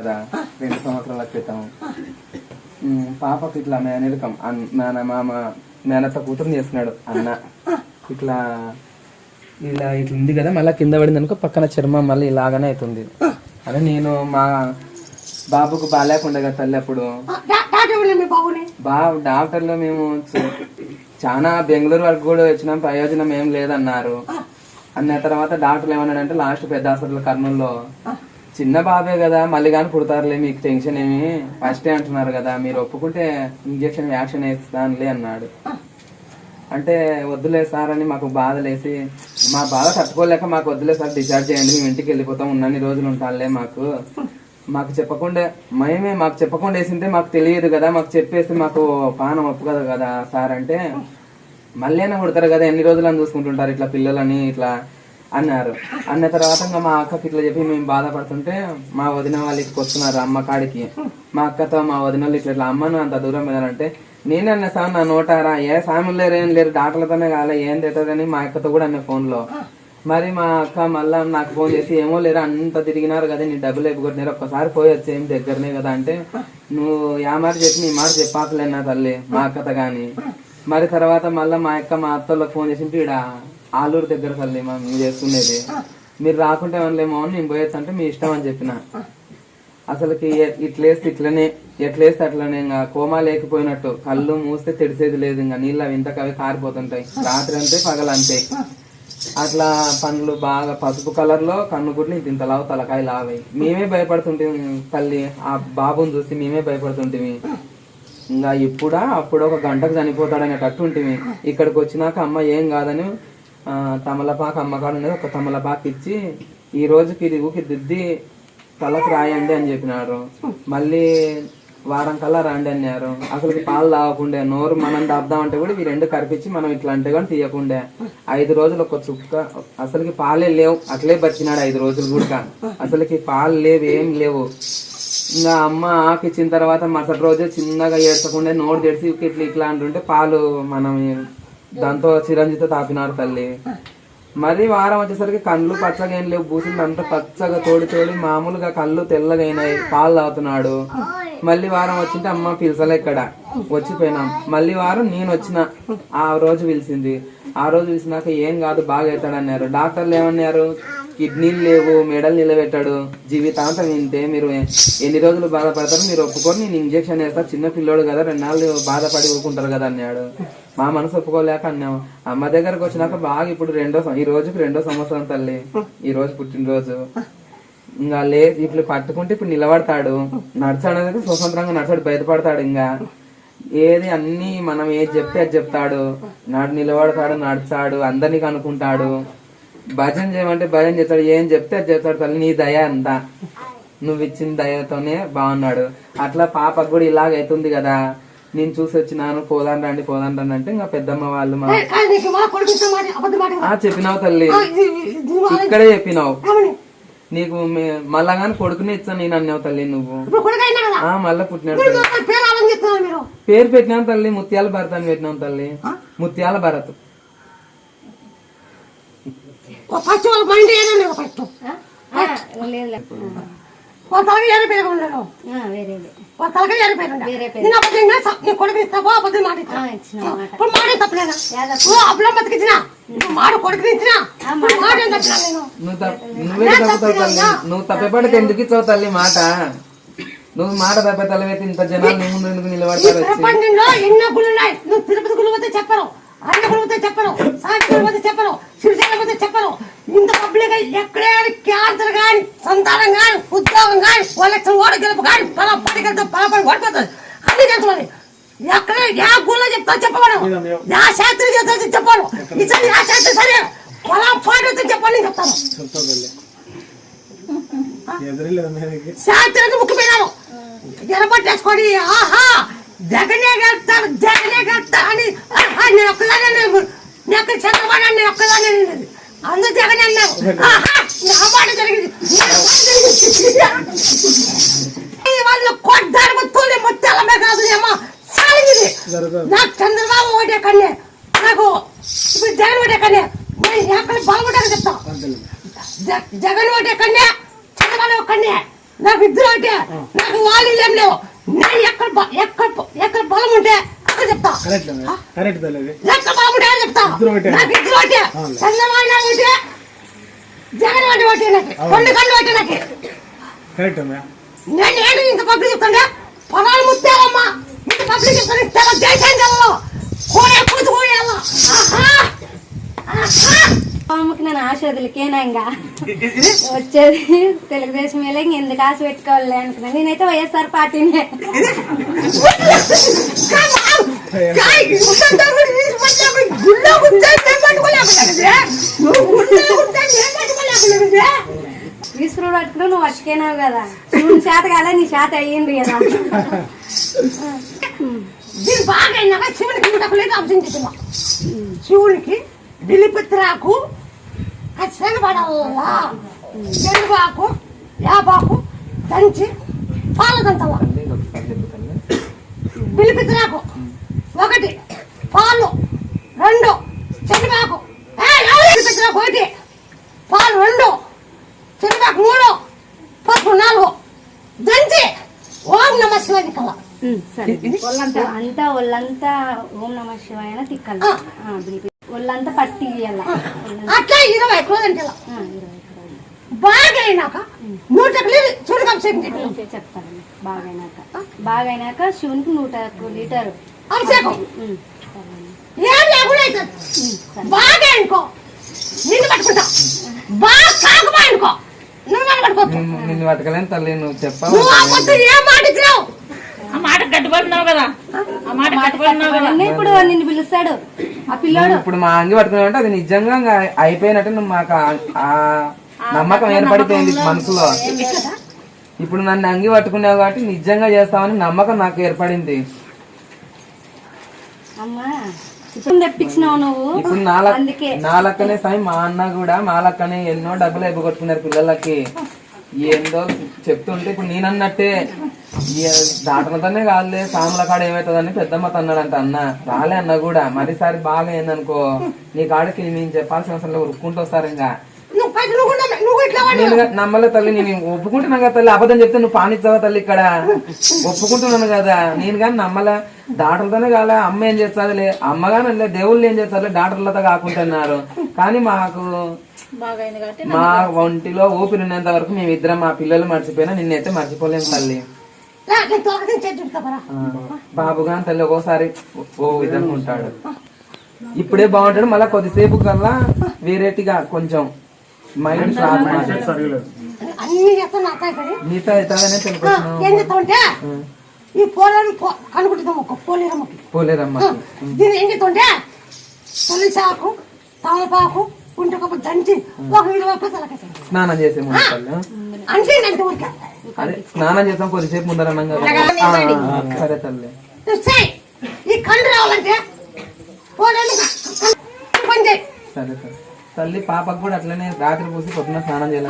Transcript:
కదా? రెండు సంవత్సరాల క్రితం. పాపకి ఇట్లా మేనరికం. అన్- మేన మామ మేనత్త కూతురు చేస్తున్నాడు అన్న. ఇట్లా ఇలా ఇట్లా ఉంది కదా మళ్ళీ కింద పడింది అనుకో పక్కన చర్మం మళ్ళీ ఇలాగనే అవుతుంది. అదే నేను మా బాబుకు బాగాలేకుండా కదా తల్లి అప్పుడు. బా డాక్టర్లు మేము చాలా బెంగళూరు వరకు కూడా వచ్చినాం ప్రయోజనం ఏం లేదన్నారు. అన్న తర్వాత డాక్టర్లు ఏమన్నాడంటే లాస్ట్ పెద్ద హాస్పిటల్ కర్నూలులో. చిన్న బాబే కదా మళ్ళీ కానీ పుడతారులే మీకు టెన్షన్ ఏమి? ఫస్టే అంటున్నారు కదా మీరు ఒప్పుకుంటే ఇంజక్షన్ యాక్షన్ వేస్తానులే అన్నాడు. అంటే వద్దులే సార్ అని మాకు బాధలేసి మా బాధ తట్టుకోలేక మాకు వద్దులే సార్ డిశ్చార్జ్ చేయండి మేము ఇంటికి వెళ్ళిపోతాం ఉన్నన్ని రోజులు ఉంటానులే మాకు. మాకు చెప్పకుండా మేమే మాకు చెప్పకుండా వేసింటే మాకు తెలియదు కదా మాకు చెప్పేస్తే మాకు పానం ఒప్పు కదా కదా సార్ అంటే మళ్ళీ అయినా కొడతారు కదా ఎన్ని రోజులు అని చూసుకుంటుంటారు ఇట్లా పిల్లలని ఇట్లా అన్నారు. అన్న తర్వాత ఇంకా మా అక్కకి ఇట్లా చెప్పి మేము బాధపడుతుంటే మా వదిన వాళ్ళు ఇక్కడికి వస్తున్నారు అమ్మ కాడికి. మా అక్కతో మా వదిన వాళ్ళు ఇట్లా ఇట్లా అమ్మను అంత దూరం వెళ్ళాలంటే నేను అన్న సార్ నా నోటారా ఏ సాములు లేరు ఏం లేరు డాక్టర్లతోనే కాలే ఏం తెట్టదని మా అక్కతో కూడా అన్న ఫోన్లో మరి మా అక్క మళ్ళా నాకు ఫోన్ చేసి ఏమో లేరు అంత తిరిగినారు కదా నీ డబ్బులు ఎప్పుకొట్టినారు ఒక్కసారి పోయొచ్చు ఏం దగ్గరనే కదా అంటే నువ్వు యా మాట చెప్పి నీ మాట చెప్పాకలే నా తల్లి మా అక్కత కానీ మరి తర్వాత మళ్ళా మా అక్క మా అత్తలకు ఫోన్ చేసి ఈడ ఆలూరు దగ్గర తల్లి మా మేము చేసుకునేది మీరు రాకుంటే ఏమనలేమో అని నేను పోయొచ్చు అంటే మీ ఇష్టం అని చెప్పిన. అసలుకి ఇట్లేస్తే ఇట్లనే ఎట్లేస్తే అట్లనే ఇంకా కోమా లేకపోయినట్టు కళ్ళు మూస్తే తెడిసేది లేదు ఇంకా నీళ్ళు అవి ఇంతకు అవి కారిపోతుంటాయి. రాత్రి అంతే పగలంతే అట్లా పండ్లు బాగా పసుపు కలర్లో కన్ను గుడ్లు ఇంత లావు తలకాయ లావై. మేమే భయపడుతుంటే తల్లి ఆ బాబుని చూసి మేమే భయపడుతుంటిమి. ఇంకా ఇప్పుడా అప్పుడు ఒక గంటకు చనిపోతాడనేటట్టు ఉంటుంది ఇక్కడికి వచ్చినాక అమ్మ ఏం కాదని తమలపాకు అమ్మకాడు ఉండేది ఒక తమలపాకు ఇచ్చి ఈ రోజుకి ఇది ఊకి దిద్ది తలకు రాయండి అని చెప్పినారు. మళ్ళీ వారం కల్లా రాండి అన్నారు. అసలు పాలు తాగకుండే నోరు మనం దాబ్దామంటే కూడా ఈ రెండు కరిపించి మనం ఇట్లా అంటే కానీ తీయకుండే. ఐదు రోజులు ఒక చుక్క అసలుకి పాలే లేవు. అట్లే బతికినాడు ఐదు రోజులు కూడా అసలుకి పాలు లేవు ఏం లేవు. ఇంకా అమ్మ ఆకిచ్చిన తర్వాత మరుసటి రోజే చిన్నగా ఏడ్చకుండా నోరు తెడిచి ఇట్లా ఇట్లా అంటుంటే పాలు మనం దాంతో చిరంజితో తాపినారు తల్లి. మరి వారం వచ్చేసరికి కళ్ళు పచ్చగా ఏం లేవు బూసింది అంతా పచ్చగా తోడి తోడి మామూలుగా కళ్ళు తెల్లగా అయినాయి పాలు తాగుతున్నాడు. మళ్ళీ వారం వచ్చింటే అమ్మ పిలిచలే ఇక్కడ వచ్చిపోయినాం. మళ్ళీ వారం నేను వచ్చిన ఆ రోజు పిలిచింది. ఆ రోజు పిలిచినాక ఏం కాదు బాగా అవుతాడన్నారు డాక్టర్లు ఏమన్నారు? కిడ్నీలు లేవు మెడలు నిలబెట్టాడు. జీవితాంతం వింటే మీరు ఎన్ని రోజులు బాధపడతారు మీరు ఒప్పుకొని నేను ఇంజక్షన్ వేస్తా చిన్న పిల్లోడు కదా రెండు నాళ్ళు బాధపడి ఊరుకుంటారు కదా అన్నాడు. మా మనసు ఒప్పుకోలేక అన్నాం అమ్మ దగ్గరకు వచ్చినాక బాగా ఇప్పుడు రెండో సం- ఈ రోజుకి రెండో సంవత్సరం తల్లి. ఈ రోజు పుట్టినరోజు. ఇంకా లే ఇప్పుడు పట్టుకుంటే ఇప్పుడు నిలబడతాడు. నడిచాడు అనేది స్వతంత్రంగా నడిచాడు బయటపడతాడు ఇంకా. ఏది అన్ని మనం ఏది చెప్తే అది చెప్తాడు. నాడు నిలబడతాడు నడిచాడు అందరినీ కనుక్కుంటాడు. భజన చేయమంటే భజన చేస్తాడు. ఏం చెప్తే అది చెప్తాడు తల్లి నీ దయ అంతా. నువ్వు ఇచ్చిన దయతోనే బాగున్నాడు. అట్లా పాపకు కూడా ఇలాగ అవుతుంది కదా. నేను చూసి వచ్చినాను పోదాం రండి పోదాం రండి అంటే ఇంకా పెద్దమ్మ వాళ్ళు చెప్పినావు తల్లి. ఇక్కడే చెప్పినావు? నీకు మళ్ళా కానీ కొడుకునే ఇచ్చాను నేను అన్నావు తల్లి నువ్వు. మళ్ళా పుట్టినాడు పేరు పెట్టినాను తల్లి ముత్యాల భరత్ అని పెట్టినాం తల్లి. ముత్యాల భరత్. ఫస్ట్ వాళ్ళ మైండ్ ఏదో లేదు. ఫస్ట్ తలకి పేరు వేరేది తలకి పేరు. నేను నీ కొడుకు ఇస్తావో అబద్ధం మాట ఇచ్చిన మాట. ఇప్పుడు మాట తప్పలేదా? కొడుకు ఇచ్చినా. నువ్వు నువ్వే నువ్వు తప్పపడితే ఎందుకు ఇచ్చావు తల్లి మాట? నువ్వు మాట తప్ప తల్లి ఇంత జనాలు నీ ముందు ఎందుకు ఈ నిలబడతారు వచ్చి? ప్రపంచంలో ఎన్నో గుళ్ళు ఉన్నాయి. నువ్వు తిరుపతి గుళ్ళు పోతే చెప్పరు. అన్న గుళ్ళు పోతే సాయి గుళ్ళు పోతే చెప్పరు శ్రీశైలం పోతే చెప్పరు ఇంత పబ్లిక్ ఎక్కడే క్యాన్సర్ కానీ సంతానం కానీ ఉద్యోగం కానీ వాళ్ళకి ఓడ గెలుపు కానీ పొలం పడి కలితే పొలం ఓడిపోతుంది అన్ని తెలుసుకొని ఎక్కడ యా గుళ్ళో చెప్తా చెప్పమను. యా శాస్త్రి చెప్తా చెప్పాను. ఇతను యా శాస్త్రి సరే. పొలం వస్తే చెప్పండి చెప్తాను. శాస్త్రానికి ముఖ్యమైనాను ఎరపట్టేసుకొని ఆహా! జగనే గెలుస్తాడు జగనే గెలుస్తాడు అని నేను ఒక్కదానే ఒక్క చంద్రబాబు నేను ఒక్కదానే నేను అందరూ జగన్ అన్నారు ఆహా నా మాట జరిగింది. వాళ్ళు కొట్టారు తోలి ముత్యాలమే కాదు ఏమో సాగింది నాకు చంద్రబాబు ఒకటే కన్నే. నాకు ఇప్పుడు జగన్ ఒకటే కన్నే. నేను ఎక్కడ బాగుంటాను చెప్తా జ- జగన్ ఒకటే కన్నే చంద్రబాబు కన్నే. నాకు ఇద్దరు అంటే నాకు వాళ్ళు ఏం లేవు. నేను ఎక్కడ ఎక్కడ ఎక్కడ బలం ఉంటే అక్కడ చెప్తా. కరెక్ట్ తల్లి ఎక్కడ బలం ఉంటే అక్కడ చెప్తా. నాకు ఇద్దరు ఒకటే. చంద్రబాబు నాయుడు జగన్ ఒకటి ఒకటే నాకు. రెండు కళ్ళు ఒకటే నాకు. కరెక్ట్ నేను ఏంటి ఇంత పబ్లిక్ చెప్తాను పొలాలు ముత్తాలమ్మా ఇంత పబ్లిక్ చెప్తాను తెగ దేశాంగంలో కోడే కూతు కోడేయాల ఆహా! ఆహా! అమ్మకి నేను ఆశ వదిలికేనా ఇంకా? వచ్చేది తెలుగుదేశం ఇంక ఎందుకు ఆశ పెట్టుకోవాలి అనుకున్నా. నేనైతే వైఎస్ఆర్ పార్టీనే. తీసుకుని పట్టుకుని నువ్వు పట్టుకేనావు కదా. నువ్వు చేత కాలే నీ చేత అయ్యింది కదా. శివునికి బిలిపిత్రాకు ఖచ్చితంగా పడాలా? చెరువాకు యాపాకు దంచి చెప్పు తల్లి బిలిపిత్రాకు ఒకటి పాలు రెండు చెరువాకు బిలిపిత్రాకు ఒకటి? పాలు రెండు చెరువాకు మూడు పసుపు నాలుగు. దంచి ఓం నమ శివాజీ ఒళ్ళంతా అంతా ఒళ్ళంతా ఓం నమ శివాయ తిక్కలు ఆ. ఆ, బిలిపి. ఒళ్ళంతా పట్టి ఇయ్యాల ఒళ్ళంతా అట్లా ఇరవై ఇరవై కిలోలు. బాగా అయినాక నూట ఓకే, చెప్తాను బాగైనాక. బాగైనాక శివునికి నూట లీటరు. అభిషేకం. ఏం లేకుండా అవుతుంది. బాగా అనుకో. నిన్ను పట్టుకుంటా. బాగా కాకమా అనుకో. నువ్వు నన్ను పట్టుకోవచ్చు నిన్ను బతకలేని తల్లి నువ్వు చెప్పావు. నువ్వు ఏం మాట ఇచ్చినావు? ఆ మాట కట్టుబడినావు కదా? ఆ? మాట కట్టుబడినావు కదా? అన్నీ ఇప్పుడు నిన్ను పిలుస్తాడు. ఆ పిల్లోడు. ఇప్పుడు మా అంగి పట్టుకున్నావు అంటే అది నిజంగా ఇంకా అయిపోయినట్టు నువ్వు మాకు ఆ- ఆ నమ్మకం ఏర్పడిపోయింది మనసులో. ఇప్పుడు నన్ను అంగి పట్టుకున్నావు కాబట్టి నిజంగా చేస్తామని నమ్మకం నాకు ఏర్పడింది. అమ్మా ఇప్పుడు తెప్పించినావు నువ్వు. ఇప్పుడు నా లక్- అందుకే. నా లక్కనే సాయి మా అన్న కూడా మా లక్కనే ఎన్నో డబ్బులు అయిపోగొట్టుకున్నారు పిల్లలకి. ఏందో చెప్తుంటే ఇప్పుడు నేనన్నట్టే. ఈ దాటలతోనే కాదులే సాముల కాడ ఏమవుతుందని పెద్దమ్మ అన్నాడంట అన్న. రాలే అన్న కూడా. మరీసారి బాగా ఏందనుకో నీ కాడికి నేను చెప్పాల్సిన అవసరం లేదు ఉరుక్కుంటూ వస్తారు ఇంకా. నమ్మలే తల్లి నేను ఒప్పుకుంటున్నా కదా తల్లి. అబద్ధం చెప్తే నువ్వు పానిచ్చావా తల్లి ఇక్కడ? ఒప్పుకుంటున్నాను కదా. నేను కానీ నమ్మలే. డాక్టర్లతోనే కాలే. అమ్మ ఏం చేస్తాదిలే? అమ్మగానే దేవుళ్ళు ఏం చేస్తారులే? డాక్టర్లతో కాకుంటున్నారు. కానీ మాకు మా ఒంటిలో ఊపిరి ఉన్నంత వరకు మేము ఇద్దరం మా పిల్లలు మర్చిపోయినా నిన్నైతే మర్చిపోలేము తల్లి. బాబుగా తల్లి ఒక్కోసారి ఓ విధంగా ఉంటాడు ఇప్పుడే బాగుంటాడు మళ్ళా కొద్దిసేపు కల్లా వేరేటిగా కొంచెం మైండ్ షార్ప్ నీతో అవుతాదనే ఈ పోలేరు కనుకుంటున్నాం ఒక పోలేరమ్మకి. తమలపాకు ఉంటకొక దంచి ఒక ఇరవై స్నానం చేసే అంటే ఊరికే అదే స్నానం చేసాం కొద్దిసేపు ముందర కదా సరే తల్లి. ఈ రావాలంటే? సరే సరే తల్లి. పాపకు కూడా అట్లనే రాత్రి పూసి పొద్దున స్నానం చేయాలి